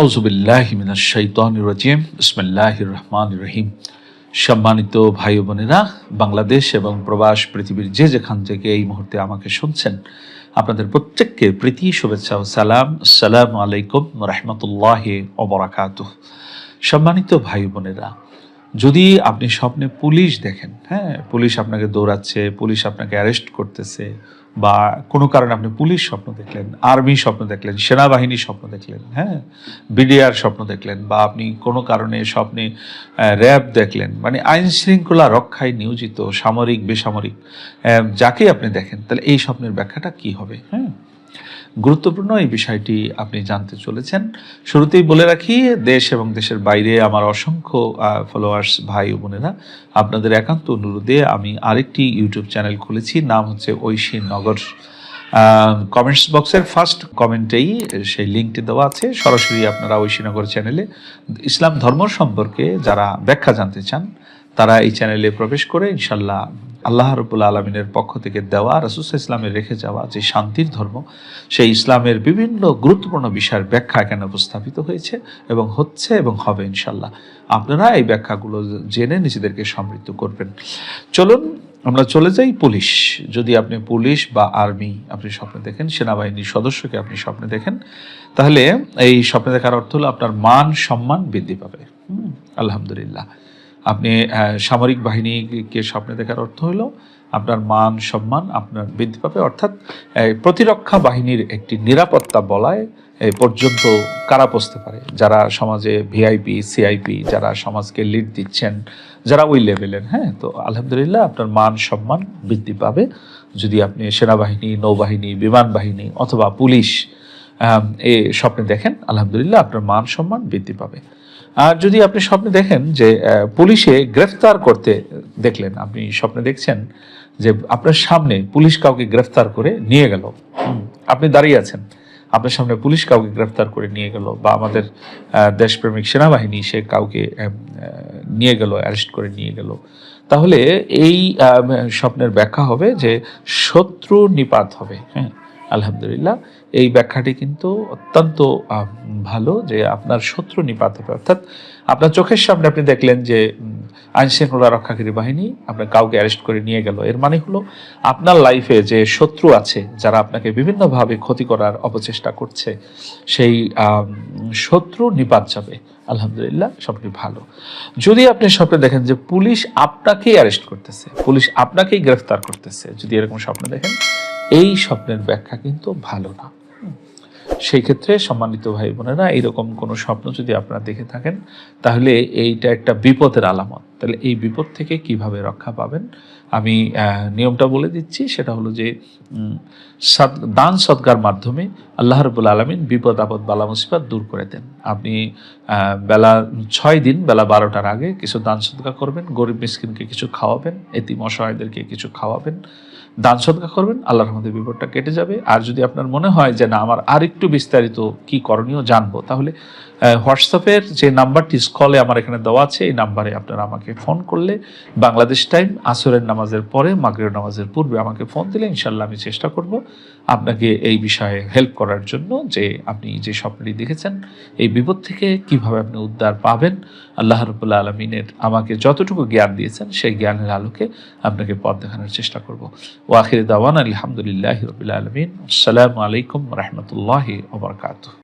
আউজুবিল্লাহ মিনাশ শাইতানির রাজিম। বিসমিল্লাহির রহমান রহিম। সম্মানিত ভাই বোনেরা, বাংলাদেশ এবং প্রবাস পৃথিবীর যে যেখান থেকে এই মুহূর্তে আমাকে শুনছেন, আপনাদের প্রত্যেককে প্রীতি, শুভেচ্ছা ও সালাম। সালাম আলাইকুম রহমতুল্লাহ ওবরাকাত সম্মানিত ভাই বোনেরা যদি আপনি স্বপ্নে পুলিশ দেখেন হ্যাঁ পুলিশ আপনাকে দৌড়াচ্ছে, পুলিশ আপনাকে অ্যারেস্ট করতেছে, বা কোনো কারণে আপনি পুলিশ স্বপ্ন দেখলেন আর্মি স্বপ্ন দেখলেন সেনাবাহিনী স্বপ্ন দেখলেন হ্যাঁ বিডিআর স্বপ্ন দেখলেন, বা আপনি কোনো কারণে স্বপ্নে র্যাব দেখলেন মানে আইন শৃঙ্খলা রক্ষায় নিয়োজিত, সামরিক, বেসামরিক যাকে আপনি দেখেন, তাহলে এই স্বপ্নের ব্যাখ্যাটা কি হবে হ্যাঁ? গুরুত্বপূর্ণ এই বিষয়টি আপনি জানতে চলেছেন। শুরুতেই বলে রাখি, দেশ এবং দেশের বাইরে আমার অসংখ্য ফলোয়ার্স ভাই ও বোনেরা, আপনাদের একান্ত অনুরোধে আমি আরেকটি ইউটিউব চ্যানেল খুলেছি, নাম হচ্ছে ঐশী নগর কমেন্টস বক্সের ফার্স্ট কমেন্টেই সেই লিঙ্কটি দেওয়া আছে, সরাসরি আপনারা ঐশীনগর চ্যানেলে ইসলাম ধর্ম সম্পর্কে যারা ব্যাখ্যা জানতে চান তারা এই চ্যানেলে প্রবেশ করে ইনশাল্লাহ আল্লাহ রবুল আলমিনের পক্ষ থেকে দেওয়া রাসুস ইসলামের রেখে যাওয়া যে শান্তির ধর্ম, সেই ইসলামের বিভিন্ন গুরুত্বপূর্ণ বিষয়ের ব্যাখ্যা এখানে উপস্থাপিত হয়েছে এবং হচ্ছে এবং হবে ইনশাল্লাহ। আপনারা এই ব্যাখ্যাগুলো জেনে নিজেদেরকে সমৃদ্ধ করবেন। চলুন, আমরা চলে যাই পুলিশ। যদি আপনি পুলিশ বা আর্মি আপনি স্বপ্নে দেখেন, সেনাবাহিনীর সদস্যকে আপনি স্বপ্নে দেখেন, তাহলে এই স্বপ্নে দেখার অর্থ হলো আপনার মান, সম্মান বৃদ্ধি পাবে। আলহামদুলিল্লাহ। আপনি সামরিক বাহিনীকে স্বপ্নে দেখার অর্থ হলো আপনার মান, সম্মান, আপনার বৃদ্ধি পাবে। অর্থাৎ প্রতিরক্ষা বাহিনীর একটি নিরাপত্তা বলায় পর্যন্ত কারা পৌঁছতে পারে? যারা সমাজে ভিআইপি, সিআইপি, যারা সমাজকে লিড দিচ্ছেন, যারা ওই লেভেলের হ্যাঁ? তো আলহামদুলিল্লাহ আপনার মান, সম্মান বৃদ্ধি পাবে। যদি আপনি সেনাবাহিনী, নৌবাহিনী, বিমান বাহিনী অথবা পুলিশ এ স্বপ্নে দেখেন, আলহামদুলিল্লাহ আপনার মান সম্মান বৃদ্ধি পাবে। আর যদি আপনি স্বপ্নে দেখেন যে পুলিশে গ্রেফতার করতে দেখলেন, আপনি স্বপ্নে দেখছেন যে, আপনার সামনে পুলিশ কাউকে গ্রেফতার করে নিয়ে গেল। আপনি দাঁড়িয়ে আছেন। আপনার সামনে পুলিশ কাউকে গ্রেফতার করে নিয়ে গেল বা আমাদের দেশপ্রেমিক সেনাবাহিনী সে কাউকে নিয়ে গেল, অ্যারেস্ট করে নিয়ে গেল। তাহলে এই স্বপ্নের ব্যাখ্যা হবে যে, শত্রু নিপাত হবে। হ্যাঁ আলহামদুলিল্লাহ। এই ব্যাখ্যাটি কিন্তু অত্যন্ত ভালো যে আপনার শত্রু নিপাত হবে। অর্থাৎ আপনার চোখের সামনে আপনি দেখলেন যে আইন শৃঙ্খলা রক্ষাকারী বাহিনী আপনার কাউকে অ্যারেস্ট করে নিয়ে গেল। এর মানে হলো আপনার লাইফে যে শত্রু আছে, যারা আপনাকে বিভিন্নভাবে ক্ষতি করার অপচেষ্টা করছে, সেই শত্রু নিপাত যাবে। আলহামদুলিল্লাহ, সবটি ভালো। যদি আপনি স্বপ্নে দেখেন যে পুলিশ আপনাকেই অ্যারেস্ট করতেছে, পুলিশ আপনাকেই গ্রেফতার করতেছে, যদি এরকম স্বপ্ন দেখেন, এই স্বপ্নের ব্যাখ্যা কিন্তু ভালো না। সেই ক্ষেত্রে সম্মানিত ভাই বোনেরা এরকম কোনো স্বপ্ন যদি আপনারা দেখে থাকেন, তাহলে এইটা একটা বিপদের আলামত। তাহলে এই বিপদ থেকে কীভাবে রক্ষা পাবেন? আমি নিয়মটা বলে দিচ্ছি, সেটা হলো যে দান সৎকার মাধ্যমে আল্লাহ রবুল আলমিন বিপদ, আপদ, বালা, মুসিবত দূর করে দেন। আপনি বেলা ছয় দিন, বেলা বারোটার আগে কিছু দান সৎকার করবেন, গরিব মিসকিনকে কিছু খাওয়াবেন, এতিম অসহায়দেরকে কিছু খাওয়াবেন, দান সৎকা করবেন, আল্লাহর মধ্যে বিপদটা কেটে যাবে। আর যদি আপনার মনে হয় যে, না, আমার আর একটু বিস্তারিত কি করণীয় জানব, তাহলে হোয়াটসঅ্যাপের যে নাম্বারটি স্কলে আমার এখানে দেওয়া আছে, এই নাম্বারে আপনারা আমাকে ফোন করলে বাংলাদেশ টাইম আসরের নামাজের পরে মাগরের নামাজের পূর্বে আমাকে ফোন দিলে ইনশাল্লাহ আমি চেষ্টা করব আপনাকে এই বিষয়ে হেল্প করার জন্য যে আপনি যে স্বপ্নটি দেখেছেন, এই বিপদ থেকে কীভাবে আপনি উদ্ধার পাবেন, আল্লাহ রবুল্লা আলমিনের আমাকে যতটুকু জ্ঞান দিয়েছেন সেই জ্ঞানের আলোকে আপনাকে পথ দেখানোর চেষ্টা করব। ওয়াখির দাওয়ান আলহামদুলিল্লাহ রবিল আলমিন। আসসালামু আলাইকুম রহমতুল্লাহ ওবরকাত